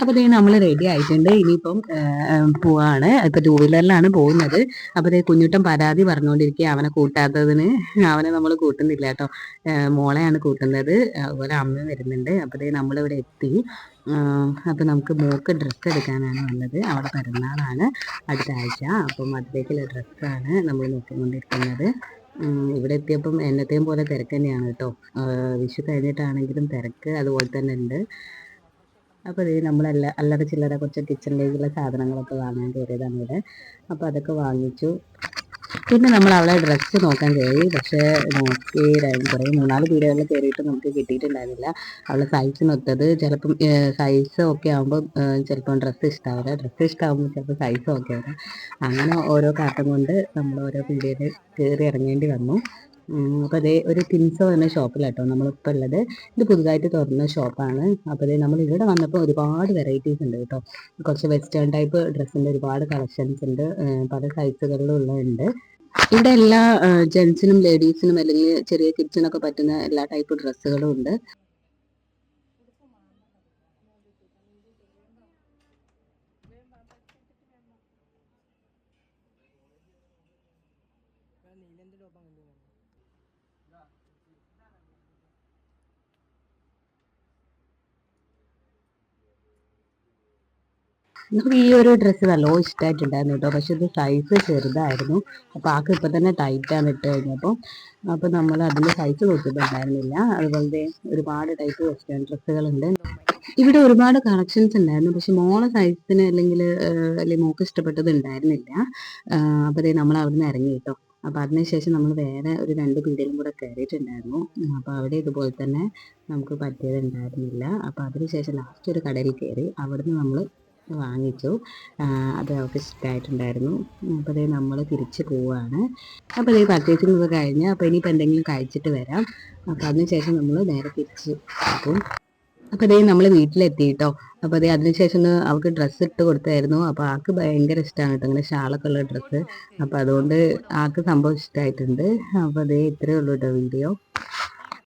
അപ്പോൾ ഇതേ നമ്മൾ റെഡി ആയിട്ടുണ്ട്. ഇനിയിപ്പം പോവാണ്. ഇപ്പൊ ടൂ വീലറിലാണ് പോകുന്നത്. അപ്പോൾ ഇതേ പരാതി പറഞ്ഞുകൊണ്ടിരിക്കുക അവനെ കൂട്ടാത്തതിന് അവനെ നമ്മൾ കൂട്ടുന്നില്ല കേട്ടോ. മോളെയാണ് കൂട്ടുന്നത്. അതുപോലെ അമ്മ വരുന്നുണ്ട്. അപ്പോൾ നമ്മൾ നമ്മളിവിടെ എത്തി. അപ്പോൾ നമുക്ക് മോക്ക് ഡ്രസ്സ് എടുക്കാനാണ് വന്നത്. അവിടെ പിറന്നാളാണ് അടുത്ത ആഴ്ച അപ്പം അതിലേക്കുള്ള ഡ്രസ്സാണ് നമ്മൾ നോക്കിക്കൊണ്ടിരിക്കുന്നത്. ഇവിടെ എത്തിയപ്പം എന്നത്തെയും പോലെ തിരക്ക് തന്നെയാണ് കേട്ടോ. വിഷു കഴിഞ്ഞിട്ടാണെങ്കിലും തിരക്ക് അതുപോലെ തന്നെ ഉണ്ട്. അപ്പോൾ ഇത് നമ്മളല്ല അല്ലറ ചില്ലറ കുറച്ച് കിച്ചണിലേക്കുള്ള സാധനങ്ങളൊക്കെ വാങ്ങാൻ കയറിയതാണ് ഇവിടെ. അപ്പോൾ അതൊക്കെ വാങ്ങിച്ചു. പിന്നെ നമ്മൾ അവളെ ഡ്രസ്സ് നോക്കാൻ കയറി. പക്ഷേ നോക്കി കുറേ മൂന്നാൽ വീടുകളിൽ കയറിയിട്ട് നമുക്ക് കിട്ടിയിട്ടുണ്ടായിരുന്നില്ല. അവളെ സൈസ് സൈസിനൊത്തത് ചിലപ്പം സൈസ് ഒക്കെ ആകുമ്പോൾ ചിലപ്പം ഡ്രസ്സ് ഇഷ്ടമാവില്ല ഡ്രസ്സ് ഇഷ്ടമാകുമ്പോൾ ചിലപ്പോൾ സൈസ് ഒക്കെ ആവില്ല. അങ്ങനെ ഓരോ കാട്ടം കൊണ്ട് നമ്മൾ ഓരോ പീടികയിൽ കയറി ഇറങ്ങേണ്ടി വന്നു. അപ്പോൾ അതേ ഒരു തിൻസ് പറഞ്ഞ ഷോപ്പിലാട്ടോ നമ്മളിപ്പോൾ ഉള്ളത് ഇത് പുതുതായിട്ട് തുറന്ന ഷോപ്പാണ്. അപ്പോൾ അതേ നമ്മൾ ഇവിടെ വന്നപ്പോൾ ഒരുപാട് വെറൈറ്റീസ് ഉണ്ട് കേട്ടോ. കുറച്ച് വെസ്റ്റേൺ ടൈപ്പ് ഡ്രസ്സിന്റെ ഒരുപാട് കളക്ഷൻസ് ഉണ്ട് പല സൈസുകളിലും ഉള്ളതുണ്ട് ഇവിടെ എല്ലാ ജെൻസിനും ലേഡീസിനും അല്ലെങ്കിൽ ചെറിയ കിഡ്സിനൊക്കെ പറ്റുന്ന എല്ലാ ടൈപ്പ് ഡ്രസ്സുകളും ഉണ്ട്. നമുക്ക് ഈ ഒരു ഡ്രസ്സ് നല്ലോ ഇഷ്ടമായിട്ടുണ്ടായിരുന്നു കേട്ടോ. പക്ഷെ ഇത് സൈസ് ചെറുതായിരുന്നു. അപ്പോൾ ആൾക്ക് ഇപ്പം തന്നെ ടൈറ്റാണ് ഇട്ട് കഴിഞ്ഞപ്പോൾ അപ്പോൾ നമ്മൾ അതിന്റെ സൈസ് കൊടുത്തിട്ടുണ്ടായിരുന്നില്ല അതുപോലെ ഒരുപാട് ടൈപ്പ് വെസ്റ്റേൺ ഡ്രസ്സുകളുണ്ട് ഇവിടെ ഒരുപാട് കളക്ഷൻസ് ഉണ്ടായിരുന്നു. പക്ഷെ മോളെ സൈസിന് അല്ലെങ്കിൽ അല്ലെങ്കിൽ മോക്ക് ഇഷ്ടപ്പെട്ടത് ഉണ്ടായിരുന്നില്ല. അപ്പോൾ അതേ നമ്മൾ അവിടെ നിന്ന് ഇറങ്ങി കേട്ടോ. അപ്പോൾ അതിനുശേഷം നമ്മൾ വേറെ ഒരു രണ്ട് പീടികയിലും കൂടെ കയറിയിട്ടുണ്ടായിരുന്നു അപ്പോൾ അവിടെ ഇതുപോലെ തന്നെ നമുക്ക് പറ്റിയതുണ്ടായിരുന്നില്ല അപ്പോൾ അതിനുശേഷം ലാസ്റ്റ് ഒരു കടയിൽ കയറി അവിടുന്ന് നമ്മൾ വാങ്ങിച്ചു. അത് അവർക്ക് ഇഷ്ടമായിട്ടുണ്ടായിരുന്നു. അപ്പോൾ അതേ നമ്മൾ തിരിച്ച് പോവുകയാണ് അപ്പോൾ അതേ പർച്ചേസിംഗ് ഒക്കെ കഴിഞ്ഞ് അപ്പോൾ ഇനിയിപ്പോൾ എന്തെങ്കിലും കഴിച്ചിട്ട് വരാം. അപ്പോൾ അതിനുശേഷം നമ്മൾ നേരെ തിരിച്ച് പോകും അപ്പോൾ അതേ നമ്മൾ വീട്ടിലെത്തി കേട്ടോ അപ്പോൾ അതേ അതിനുശേഷം അവൾക്ക് ഡ്രസ്സ് ഇട്ട് കൊടുത്തായിരുന്നു. അപ്പോൾ ആൾക്ക് ഭയങ്കര ഇഷ്ടമാണ് കേട്ടോ ഇങ്ങനെ ഷാളൊക്കെ ഉള്ള ഡ്രസ്സ് അപ്പോൾ അതുകൊണ്ട് ആൾക്ക് സംഭവം ഇഷ്ടമായിട്ടുണ്ട് അപ്പോൾ അതേ ഇത്രേ ഉള്ളൂ കേട്ടോ വീഡിയോ.